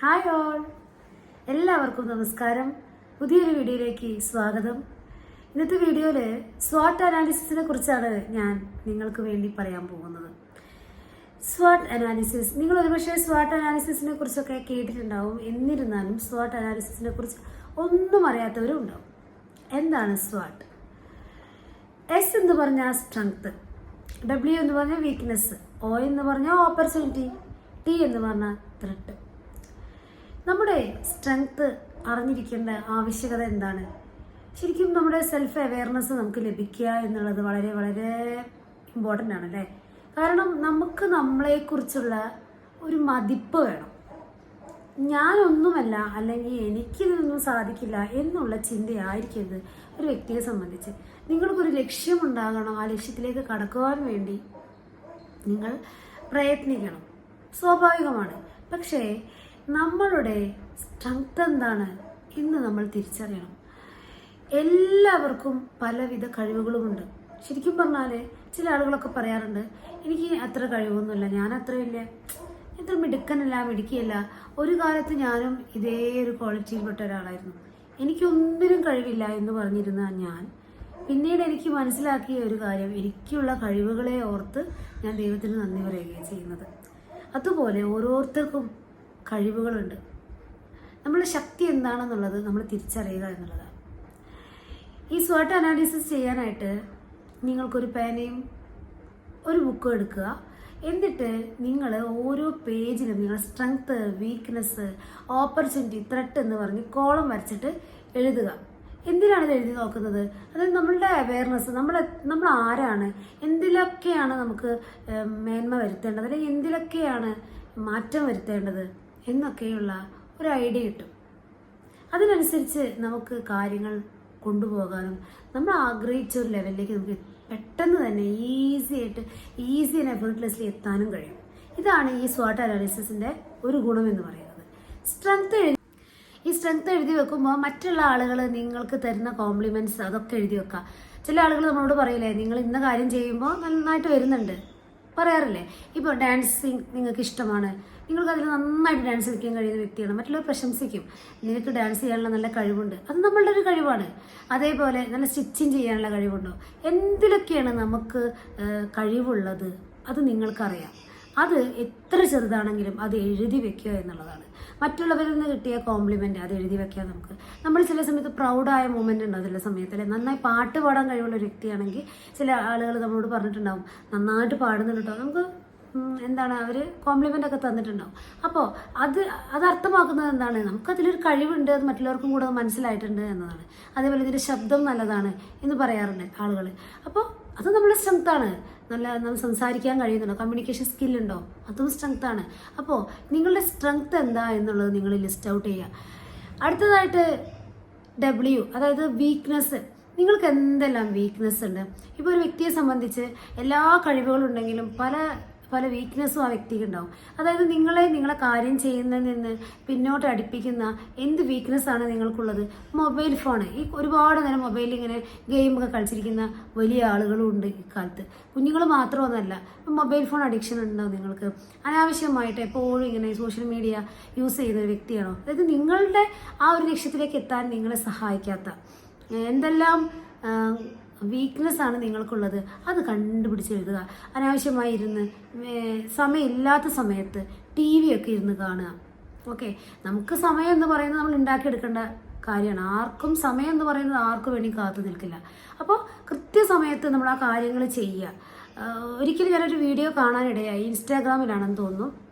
Hi all. എല്ലാവർക്കും നമസ്കാരം. പുതിയൊരു വീഡിയോയിലേക്ക് സ്വാഗതം. ഇന്നത്തെ വീഡിയോയിൽ സ്വാട്ട് അനാലിസിസിനെ കുറിച്ചാണ് ഞാൻ നിങ്ങൾക്ക് വേണ്ടി പറയാൻ പോകുന്നത്. സ്വാട്ട് അനാലിസിസ്. നിങ്ങൾ ഒരുപക്ഷെ സ്വാട്ട് അനാലിസിസിനെ കുറിച്ചൊക്കെ കേട്ടിട്ടുണ്ടാവും. എന്നിരുന്നാലും സ്വാട്ട് അനാലിസിസിനെ കുറിച്ച് ഒന്നും അറിയാത്തവരും ഉണ്ടാവും. എന്താണ് സ്വാട്ട്? എസ് എന്ന് പറഞ്ഞാൽ സ്ട്രെങ്ത് ഡബ്ല്യു എന്ന് പറഞ്ഞാൽ വീക്ക്നെസ് ഒ എന്ന് പറഞ്ഞാൽ ഓപ്പർച്യൂണിറ്റി ടി എന്ന് പറഞ്ഞാൽ ത്രെട്ട് നമ്മുടെ സ്ട്രെങ്ത് അറിഞ്ഞിരിക്കേണ്ട ആവശ്യകത എന്താണ്? ശരിക്കും നമ്മുടെ സെൽഫ് അവെയർനെസ് നമുക്ക് ലഭിക്കുക എന്നുള്ളത് വളരെ വളരെ ഇമ്പോർട്ടന്റ് ആണ് അല്ലേ? കാരണം നമുക്ക് നമ്മളെക്കുറിച്ചുള്ള ഒരു മതിപ്പ് വേണം. ഞാനൊന്നുമല്ല അല്ലെങ്കിൽ എനിക്കിതൊന്നും സാധിക്കില്ല എന്നുള്ള ചിന്തയായിരിക്കരുത് ഒരു വ്യക്തിയെ സംബന്ധിച്ച്. നിങ്ങൾക്കൊരു ലക്ഷ്യമുണ്ടാകണം ആ ലക്ഷ്യത്തിലേക്ക് കടക്കുവാൻ വേണ്ടി നിങ്ങൾ പ്രയത്നിക്കണം. സ്വാഭാവികമാണ്. പക്ഷേ നമ്മളുടെ സ്ട്രെങ്ത് എന്താണ് എന്ന് നമ്മൾ തിരിച്ചറിയണം. എല്ലാവർക്കും പലവിധ കഴിവുകളുമുണ്ട്. ശരിക്കും പറഞ്ഞാൽ ചില ആളുകളൊക്കെ പറയാറുണ്ട് എനിക്ക് അത്ര കഴിവൊന്നുമില്ല ഞാൻ അത്ര വലിയ ഇത്ര മിടുക്കനല്ല മിടുക്കിയല്ല. ഒരു കാലത്ത് ഞാനും ഇതേ ഒരു ക്വാളിറ്റിയിൽപ്പെട്ട ഒരാളായിരുന്നു. എനിക്കൊന്നിനും കഴിവില്ല എന്ന് പറഞ്ഞിരുന്ന ഞാൻ പിന്നീട് എനിക്ക് മനസ്സിലാക്കിയ ഒരു കാര്യം എനിക്കുള്ള കഴിവുകളെ ഓർത്ത് ഞാൻ ദൈവത്തിന് നന്ദി പറയുകയാണ് ചെയ്യുന്നത്. അതുപോലെ ഓരോരുത്തർക്കും കഴിവുകളുണ്ട്. നമ്മളുടെ ശക്തി എന്താണെന്നുള്ളത് നമ്മൾ തിരിച്ചറിയുക എന്നുള്ളതാണ്. ഈ സ്വാട്ട് അനാലിസിസ് ചെയ്യാനായിട്ട് നിങ്ങൾക്കൊരു പേനയും ഒരു ബുക്കും എടുക്കുക. എന്നിട്ട് നിങ്ങൾ ഓരോ പേജിലും നിങ്ങൾ സ്ട്രെങ്ത് വീക്ക്നെസ് ഓപ്പർച്യൂണിറ്റി ത്രെട്ട് എന്ന് പറഞ്ഞ് കോളം വരച്ചിട്ട് എഴുതുക. എന്തിനാണ് ഇത് എഴുതി നോക്കുന്നത്? അതായത് നമ്മളുടെ അവയർനെസ് നമ്മൾ നമ്മൾ ആരാണ്? എന്തിലൊക്കെയാണ് നമുക്ക് മേന്മ വരുത്തേണ്ടത്? അല്ലെങ്കിൽ എന്തിലൊക്കെയാണ് മാറ്റം വരുത്തേണ്ടത്? എന്നൊക്കെയുള്ള ഒരു ഐഡിയ കിട്ടും. അതിനനുസരിച്ച് നമുക്ക് കാര്യങ്ങൾ കൊണ്ടുപോകാനും നമ്മൾ ആഗ്രഹിച്ച ഒരു ലെവലിലേക്ക് നമുക്ക് പെട്ടെന്ന് തന്നെ ഈസി ആയിട്ട് ഈസി ആൻഡ് എഫേർട്ട്ലെസ്ലി എത്താനും കഴിയും. ഇതാണ് ഈ സ്വാട്ട് അനാലിസിസിന്റെ ഒരു ഗുണം എന്ന് പറയുന്നത്. സ്ട്രെങ്ത് എഴുതി ഈ സ്ട്രെങ്ത് എഴുതി വെക്കുമ്പോൾ മറ്റുള്ള ആളുകൾ നിങ്ങൾക്ക് തരുന്ന കോംപ്ലിമെന്റ്സ് അതൊക്കെ എഴുതി വെക്കുക. ചില ആളുകൾ നമ്മളോട് പറയില്ലേ നിങ്ങൾ ഇന്ന കാര്യം ചെയ്യുമ്പോൾ നന്നായിട്ട് വരുന്നുണ്ട്. പറയാറില്ലേ? ഇപ്പോൾ ഡാൻസിങ് നിങ്ങൾക്ക് ഇഷ്ടമാണ്. നിങ്ങൾക്ക് അതിൽ നന്നായിട്ട് ഡാൻസ് കളിക്കാൻ കഴിയുന്ന വ്യക്തിയാണ്. മറ്റുള്ളവർ പ്രശംസിക്കും. നിനക്ക് ഡാൻസ് ചെയ്യാനുള്ള നല്ല കഴിവുണ്ട്. അത് നമ്മളുടെ ഒരു കഴിവാണ്. അതേപോലെ നല്ല സ്റ്റിച്ചിങ് ചെയ്യാനുള്ള കഴിവുണ്ടോ? എന്തിലൊക്കെയാണ് നമുക്ക് കഴിവുള്ളത്? അത് നിങ്ങൾക്കറിയാം. അത് എത്ര ചെറുതാണെങ്കിലും അത് എഴുതി വെക്കുക എന്നുള്ളതാണ്. മറ്റുള്ളവരിൽ നിന്ന് കിട്ടിയ കോംപ്ലിമെന്റ് അത് എഴുതി വെക്കുക നമുക്ക്. നമ്മൾ ചില സമയത്ത് പ്രൗഡായ മൂമെന്റ് ഉണ്ട് ചില അല്ലെ? നന്നായി പാട്ട് പാടാൻ കഴിവുള്ള ഒരു വ്യക്തിയാണെങ്കിൽ ചില ആളുകൾ നമ്മളോട് പറഞ്ഞിട്ടുണ്ടാവും നന്നായിട്ട് പാടുന്നുണ്ട് കേട്ടോ നമുക്ക് എന്താണ് അവർ കോംപ്ലിമെന്റ് ഒക്കെ തന്നിട്ടുണ്ടാവും. അപ്പോൾ അത് അത് അർത്ഥമാക്കുന്നത് എന്താണ്? നമുക്കതിലൊരു കഴിവുണ്ട് അത് മറ്റുള്ളവർക്കും കൂടെ മനസ്സിലായിട്ടുണ്ട് എന്നതാണ്. അതേപോലെ ഇതിന്റെ ശബ്ദം നല്ലതാണ് എന്ന് പറയാറുണ്ട് ആളുകൾ അപ്പോൾ അത് നമ്മുടെ സ്ട്രെങ്ത്താണ് നല്ല നമ്മൾ സംസാരിക്കാൻ കഴിയുന്നുണ്ടോ? കമ്മ്യൂണിക്കേഷൻ സ്കില്ലുണ്ടോ അതും സ്ട്രെങ്ത്താണ് അപ്പോൾ നിങ്ങളുടെ സ്ട്രെങ്ത് എന്താ എന്നുള്ളത് നിങ്ങൾ ലിസ്റ്റ് ഔട്ട് ചെയ്യുക. അടുത്തതായിട്ട് ഡബ്ല്യു അതായത് വീക്ക്നെസ് നിങ്ങൾക്ക് എന്തെല്ലാം വീക്ക്നെസ് ഉണ്ട്? ഇപ്പോൾ ഒരു വ്യക്തിയെ സംബന്ധിച്ച് എല്ലാ കഴിവുകളുണ്ടെങ്കിലും പല പല വീക്ക്നെസ്സും ആ വ്യക്തിക്ക് ഉണ്ടാവും. അതായത് നിങ്ങളെ നിങ്ങളെ കാര്യം ചെയ്യുന്നതിൽ നിന്ന് പിന്നോട്ട് അടുപ്പിക്കുന്ന എന്ത് വീക്ക്നെസ് ആണ് നിങ്ങൾക്കുള്ളത്? മൊബൈൽ ഫോൺ ഈ ഒരുപാട് നേരം മൊബൈലിൽ ഇങ്ങനെ ഗെയിമൊക്കെ കളിച്ചിരിക്കുന്ന വലിയ ആളുകളും ഉണ്ട് ഇക്കാലത്ത് കുഞ്ഞുങ്ങൾ മാത്രമൊന്നല്ല മൊബൈൽ ഫോൺ അഡിക്ഷൻ ഉണ്ടോ നിങ്ങൾക്ക്? അനാവശ്യമായിട്ട് എപ്പോഴും ഇങ്ങനെ സോഷ്യൽ മീഡിയ യൂസ് ചെയ്യുന്ന ഒരു വ്യക്തിയാണോ? അതായത് നിങ്ങളുടെ ആ ഒരു ലക്ഷ്യത്തിലേക്ക് എത്താൻ നിങ്ങളെ സഹായിക്കാത്ത. എന്തെല്ലാം വീക്ക്നെസ് ആണ് നിങ്ങൾക്കുള്ളത്. അത് കണ്ടുപിടിച്ച് എഴുതുക. അനാവശ്യമായി ഇരുന്ന് സമയമില്ലാത്ത സമയത്ത് ടി വി ഒക്കെ ഇരുന്ന് കാണുക. ഓക്കെ നമുക്ക് സമയം എന്ന് പറയുന്നത് നമ്മൾ ഉണ്ടാക്കിയെടുക്കേണ്ട കാര്യമാണ്. ആർക്കും സമയം എന്ന് പറയുന്നത് ആർക്കും വേണ്ടി കാത്തു നിൽക്കില്ല. അപ്പോൾ കൃത്യസമയത്ത് നമ്മൾ ആ കാര്യങ്ങൾ ചെയ്യുക. ഒരിക്കലും ഞാനൊരു വീഡിയോ കാണാനിടയായി. ഇൻസ്റ്റാഗ്രാമിലാണെന്ന് തോന്നുന്നു.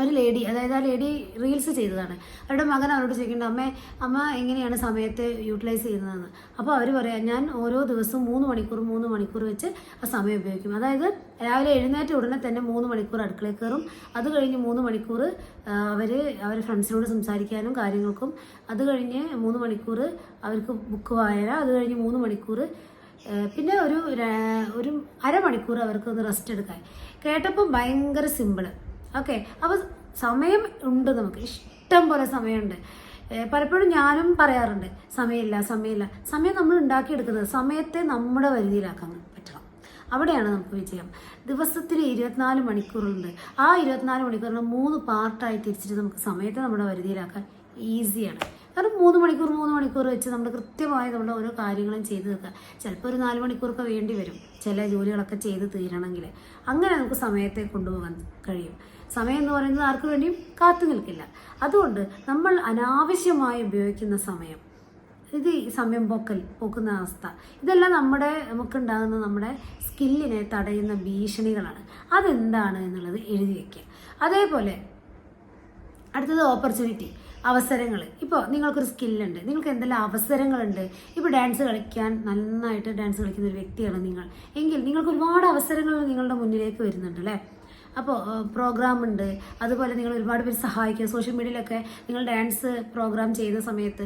ഒരു ലേഡി അതായത് ആ ലേഡി റീൽസ് ചെയ്തതാണ്. അവരുടെ മകൻ അവരോട് ചോദിക്കേണ്ട അമ്മ അമ്മ എങ്ങനെയാണ് സമയത്തെ യൂട്ടിലൈസ് ചെയ്യുന്നതെന്ന്? അപ്പോൾ അവർ പറയാം ഞാൻ ഓരോ ദിവസവും മൂന്ന് മണിക്കൂർ മൂന്ന് മണിക്കൂർ വെച്ച് ആ സമയം ഉപയോഗിക്കും. അതായത് രാവിലെ എഴുന്നേറ്റ ഉടനെ തന്നെ മൂന്ന് മണിക്കൂർ അടുക്കളയിൽ കയറും. അത് കഴിഞ്ഞ് മൂന്ന് മണിക്കൂർ അവർ അവർ ഫ്രണ്ട്സിനോട് സംസാരിക്കാനും കാര്യങ്ങൾക്കും. അത് കഴിഞ്ഞ് മൂന്ന് മണിക്കൂർ അവർക്ക് ബുക്ക് വായന. അത് കഴിഞ്ഞ് മൂന്ന് മണിക്കൂർ പിന്നെ ഒരു ഒരു അരമണിക്കൂർ അവർക്ക് ഒന്ന് റെസ്റ്റ് എടുക്കാൻ. കേട്ടപ്പം ഭയങ്കര സിമ്പിൾ ഓക്കെ. അപ്പോൾ സമയം ഉണ്ട് നമുക്ക്. ഇഷ്ടം പോലെ സമയമുണ്ട്. പലപ്പോഴും ഞാനും പറയാറുണ്ട് സമയമില്ല സമയമില്ല. സമയം നമ്മൾ ഉണ്ടാക്കിയെടുക്കുന്നത് സമയത്തെ നമ്മുടെ വരുതിയിലാക്കാൻ പറ്റണം. അവിടെയാണ് നമുക്ക് വിജയം. ദിവസത്തിൽ ഇരുപത്തിനാല് മണിക്കൂറുണ്ട്. ആ ഇരുപത്തിനാല് മണിക്കൂറിന് മൂന്ന് പാർട്ടായി തിരിച്ചിട്ട് നമുക്ക് സമയത്തെ നമ്മുടെ വരുതിയിലാക്കാൻ ഈസിയാണ്. കാരണം മൂന്ന് മണിക്കൂർ മൂന്ന് മണിക്കൂർ വെച്ച് നമ്മൾ കൃത്യമായി നമ്മുടെ ഓരോ കാര്യങ്ങളും ചെയ്ത് തീർക്കുക. ചിലപ്പോൾ ഒരു നാല് മണിക്കൂറൊക്കെ വേണ്ടി വരും. ചില ജോലികളൊക്കെ ചെയ്ത് തീരണമെങ്കിൽ. അങ്ങനെ നമുക്ക് സമയത്തെ കൊണ്ടുപോകാൻ കഴിയും. സമയം എന്ന് പറയുന്നത് ആർക്കു വേണ്ടിയും കാത്തു നിൽക്കില്ല. അതുകൊണ്ട് നമ്മൾ അനാവശ്യമായി ഉപയോഗിക്കുന്ന സമയം ഇത് ഈ സമയം പോക്കൽ പോക്കുന്ന അവസ്ഥ ഇതെല്ലാം നമ്മുടെ നമുക്കുണ്ടാകുന്ന നമ്മുടെ സ്കില്ലിനെ തടയുന്ന ഭീഷണികളാണ്. അതെന്താണ് എന്നുള്ളത് എഴുതി വയ്ക്കുക അതേപോലെ അടുത്തത് ഓപ്പർച്യൂണിറ്റി അവസരങ്ങൾ. ഇപ്പോൾ നിങ്ങൾക്കൊരു സ്കില്ലുണ്ട് നിങ്ങൾക്ക് എന്തെല്ലാം അവസരങ്ങളുണ്ട്? ഇപ്പോൾ ഡാൻസ് കളിക്കാൻ നന്നായിട്ട് ഡാൻസ് കളിക്കുന്ന ഒരു വ്യക്തിയാണ് നിങ്ങൾ. എങ്കിൽ നിങ്ങൾക്ക് ഒരുപാട് അവസരങ്ങൾ നിങ്ങളുടെ മുന്നിലേക്ക് വരുന്നുണ്ട് അല്ലേ? അപ്പോൾ പ്രോഗ്രാം ഉണ്ട് അതുപോലെ നിങ്ങൾ ഒരുപാട് പേര് സഹായിക്കുക. സോഷ്യൽ മീഡിയയിലൊക്കെ നിങ്ങൾ ഡാൻസ് പ്രോഗ്രാം ചെയ്യുന്ന സമയത്ത്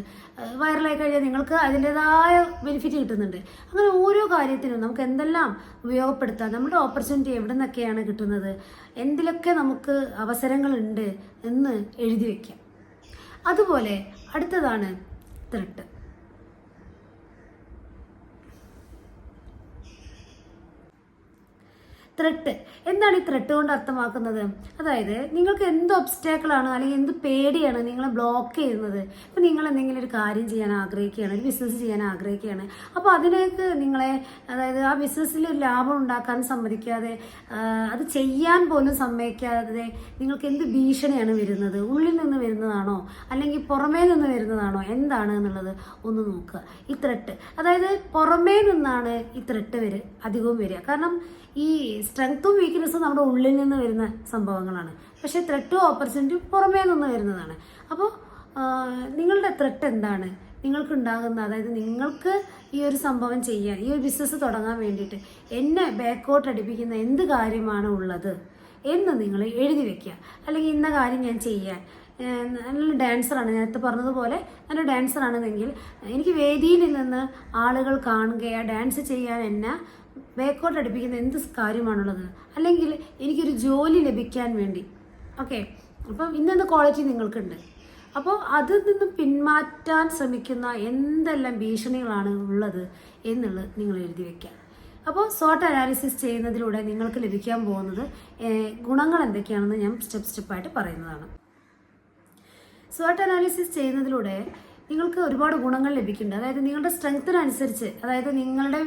വൈറലായി കഴിഞ്ഞാൽ നിങ്ങൾക്ക് അതിന്റെതായ ബെനിഫിറ്റ് കിട്ടുന്നുണ്ട്. അങ്ങനെ ഓരോ കാര്യത്തിനും നമുക്ക് എന്തെല്ലാം ഉപയോഗപ്പെടുത്താം നമ്മുടെ ഓപ്പർച്യൂണിറ്റി എവിടെ നിന്നൊക്കെയാണ് കിട്ടുന്നത് എന്തിലൊക്കെ നമുക്ക് അവസരങ്ങളുണ്ട് എന്ന് എഴുതി വയ്ക്കാം അതുപോലെ അടുത്തതാണ് ത്രെട്ട്. ത്രെട്ട് എന്താണ് ഈ ത്രെട്ട് കൊണ്ട് അർത്ഥമാക്കുന്നത്? അതായത് നിങ്ങൾക്ക് എന്ത് ഒബ്സ്റ്റാക്കിളാണ് അല്ലെങ്കിൽ എന്ത് പേടിയാണ് നിങ്ങളെ ബ്ലോക്ക് ചെയ്യുന്നത്? ഇപ്പം നിങ്ങൾ എന്തെങ്കിലും ഒരു കാര്യം ചെയ്യാൻ ആഗ്രഹിക്കുകയാണ് ഒരു ബിസിനസ് ചെയ്യാൻ ആഗ്രഹിക്കുകയാണ് അപ്പോൾ അതിലേക്ക് നിങ്ങളെ അതായത് ആ ബിസിനസ്സിൽ ലാഭം ഉണ്ടാക്കാൻ സമ്മതിക്കാതെ അത് ചെയ്യാൻ പോലും സമ്മതിക്കാതെ നിങ്ങൾക്ക് എന്ത് ഭീഷണിയാണ് വരുന്നത്? ഉള്ളിൽ നിന്ന് വരുന്നതാണോ? അല്ലെങ്കിൽ പുറമേ നിന്ന് വരുന്നതാണോ? എന്താണ് എന്നുള്ളത് ഒന്ന് നോക്കുക. ഈ ത്രെട്ട് അതായത് പുറമേ നിന്നാണ് ഈ ത്രെട്ട് വരെ അധികവും വരിക. കാരണം ഈ സ്ട്രെങ്ത്തും വീക്ക്നെസ്സും നമ്മുടെ ഉള്ളിൽ നിന്ന് വരുന്ന സംഭവങ്ങളാണ്. പക്ഷേ ത്രെട്ടും ഓപ്പർച്യൂണിറ്റിയും പുറമേ നിന്ന് വരുന്നതാണ്. അപ്പോൾ നിങ്ങളുടെ ത്രെട്ട് എന്താണ്? നിങ്ങൾക്ക് ഉണ്ടാകുന്ന അതായത് നിങ്ങൾക്ക് ഈ ഒരു സംഭവം ചെയ്യാൻ ഈ ഒരു ബിസിനസ് തുടങ്ങാൻ വേണ്ടിയിട്ട് എന്നെ ബാക്കോട്ട് അടിപ്പിക്കുന്ന എന്ത് കാര്യമാണ് ഉള്ളത്? എന്ന് നിങ്ങൾ എഴുതി വെക്കുക. അല്ലെങ്കിൽ ഇന്ന കാര്യം ഞാൻ ചെയ്യാൻ നല്ലൊരു ഡാൻസറാണ് നേരത്തെ പറഞ്ഞതുപോലെ നല്ല ഡാൻസറാണെന്നെങ്കിൽ എനിക്ക് വേദിയിൽ നിന്ന് ആളുകൾ കാണുകയോ ഡാൻസ് ചെയ്യാൻ എന്നെ ബാക്കോട്ട് അടുപ്പിക്കുന്ന എന്ത് കാര്യമാണുള്ളത്? അല്ലെങ്കിൽ എനിക്കൊരു ജോലി ലഭിക്കാൻ വേണ്ടി. ഓക്കെ. അപ്പം ഇന്നെന്ത് ക്വാളിറ്റി നിങ്ങൾക്കുണ്ട്? അപ്പോൾ അതിൽ നിന്ന് പിന്മാറ്റാൻ ശ്രമിക്കുന്ന എന്തെല്ലാം ഭീഷണികളാണ് ഉള്ളത് എന്നുള്ളത് നിങ്ങൾ എഴുതി വെക്കുക അപ്പോൾ സോട്ട് അനാലിസിസ് ചെയ്യുന്നതിലൂടെ നിങ്ങൾക്ക് ലഭിക്കാൻ പോകുന്നത് ഗുണങ്ങൾ എന്തൊക്കെയാണെന്ന് ഞാൻ സ്റ്റെപ്പ് സ്റ്റെപ്പായിട്ട് പറയുന്നതാണ്. സോട്ട് അനാലിസിസ് ചെയ്യുന്നതിലൂടെ നിങ്ങൾക്ക് ഒരുപാട് ഗുണങ്ങൾ ലഭിക്കുന്നുണ്ട്. അതായത് നിങ്ങളുടെ സ്ട്രെങ്ത്തിനനുസരിച്ച് അതായത് നിങ്ങളുടെ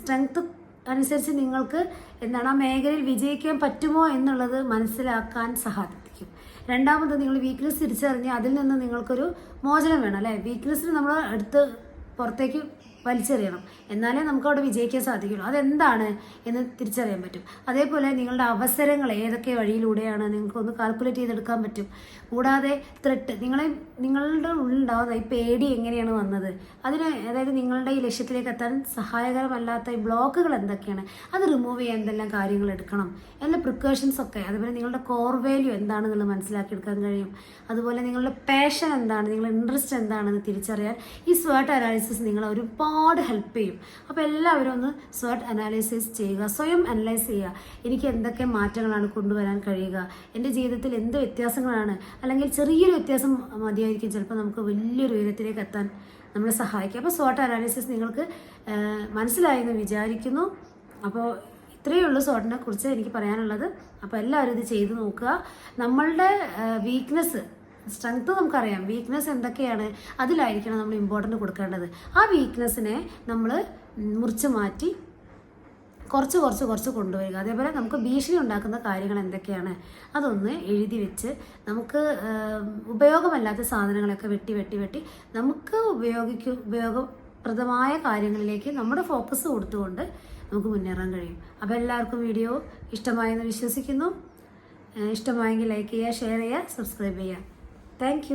സ്ട്രെങ്ത് അനുസരിച്ച് നിങ്ങൾക്ക് എന്താണ് ആ മേഖലയിൽ വിജയിക്കാൻ പറ്റുമോ എന്നുള്ളത് മനസ്സിലാക്കാൻ സഹായിക്കും രണ്ടാമത് നിങ്ങൾ വീക്ക്നെസ് തിരിച്ചറിഞ്ഞ് അതിൽ നിന്ന് നിങ്ങൾക്കൊരു മോചനം വേണം അല്ലേ? വീക്ക്നെസ്സിന് നമ്മൾ അടുത്ത് പുറത്തേക്ക് വലിച്ചെറിയണം. എന്നാലേ നമുക്ക് അവിടെ വിജയിക്കാൻ സാധിക്കുള്ളൂ. അതെന്താണ് എന്ന് തിരിച്ചറിയാൻ പറ്റും. അതേപോലെ നിങ്ങളുടെ അവസരങ്ങൾ ഏതൊക്കെ വഴിയിലൂടെയാണ് നിങ്ങൾക്കൊന്ന് കാൽക്കുലേറ്റ് ചെയ്തെടുക്കാൻ പറ്റും. കൂടാതെ ത്രെട്ട് നിങ്ങളെ നിങ്ങളുടെ ഉള്ളിലുണ്ടാവുന്ന ഈ പേടി എങ്ങനെയാണ് വന്നത്? അതിന് അതായത് നിങ്ങളുടെ ഈ ലക്ഷ്യത്തിലേക്ക് എത്താൻ സഹായകരമല്ലാത്ത ഈ ബ്ലോക്കുകൾ എന്തൊക്കെയാണ്? അത് റിമൂവ് ചെയ്യാൻ എന്തെല്ലാം കാര്യങ്ങൾ എടുക്കണം? എല്ലാ പ്രിക്കോഷൻസ് ഒക്കെ അതുപോലെ നിങ്ങളുടെ കോർ വാല്യൂ എന്താണ് എന്താണെന്നുള്ളത് മനസ്സിലാക്കിയെടുക്കാൻ കഴിയും? അതുപോലെ നിങ്ങളുടെ പാഷൻ എന്താണ് നിങ്ങളുടെ ഇൻട്രസ്റ്റ് എന്താണെന്ന് തിരിച്ചറിയാൻ ഈ സ്വേർട്ട് അനാലിസിസ് നിങ്ങളെ ഒരുപാട് ഹെൽപ്പ് ചെയ്യും. അപ്പോൾ എല്ലാവരും ഒന്ന് സ്വേർട്ട് അനാലിസിസ് ചെയ്യുക സ്വയം അനലൈസ് ചെയ്യുക. എനിക്ക് എന്തൊക്കെ മാറ്റങ്ങളാണ് കൊണ്ടുവരാൻ കഴിയുക? എന്റെ ജീവിതത്തിൽ എന്ത് വ്യത്യാസങ്ങളാണ്? അല്ലെങ്കിൽ ചെറിയൊരു വ്യത്യാസം മതിയായിരിക്കും ചിലപ്പോൾ നമുക്ക് വലിയൊരു ഉയരത്തിലേക്ക് എത്താൻ നമ്മളെ സഹായിക്കും. അപ്പോൾ സോട്ട് അനാലിസിസ് നിങ്ങൾക്ക് മനസ്സിലായെന്ന് വിചാരിക്കുന്നു. അപ്പോൾ ഇത്രയേ ഉള്ളൂ സോട്ടിനെ കുറിച്ച് എനിക്ക് പറയാനുള്ളത്. അപ്പോൾ എല്ലാവരും ഇത് ചെയ്തു നോക്കുക. നമ്മളുടെ വീക്ക്നെസ് സ്ട്രെങ്ത് നമുക്കറിയാം. വീക്ക്നെസ് എന്തൊക്കെയാണ്? അതിലായിരിക്കണം നമ്മൾ ഇമ്പോർട്ടന്റ് കൊടുക്കേണ്ടത്. ആ വീക്ക്നെസ്സിനെ നമ്മൾ മുറിച്ച് മാറ്റി കുറച്ച് കുറച്ച് കുറച്ച് കൊണ്ടുവരിക. അതേപോലെ നമുക്ക് ഭീഷണി ഉണ്ടാക്കുന്ന കാര്യങ്ങൾ എന്തൊക്കെയാണ്? അതൊന്ന് എഴുതി വെച്ച് നമുക്ക് ഉപയോഗമല്ലാത്ത സാധനങ്ങളൊക്കെ വെട്ടി വെട്ടി വെട്ടി നമുക്ക് ഉപയോഗിക്കും ഉപയോഗപ്രദമായ കാര്യങ്ങളിലേക്ക് നമ്മുടെ ഫോക്കസ് കൊടുത്തുകൊണ്ട് നമുക്ക് മുന്നേറാൻ കഴിയും. അപ്പോൾ എല്ലാവർക്കും വീഡിയോ ഇഷ്ടമായെന്ന് വിശ്വസിക്കുന്നു. ഇഷ്ടമായെങ്കിൽ ലൈക്ക് ചെയ്യുക ഷെയർ ചെയ്യുക സബ്സ്ക്രൈബ് ചെയ്യുക. താങ്ക്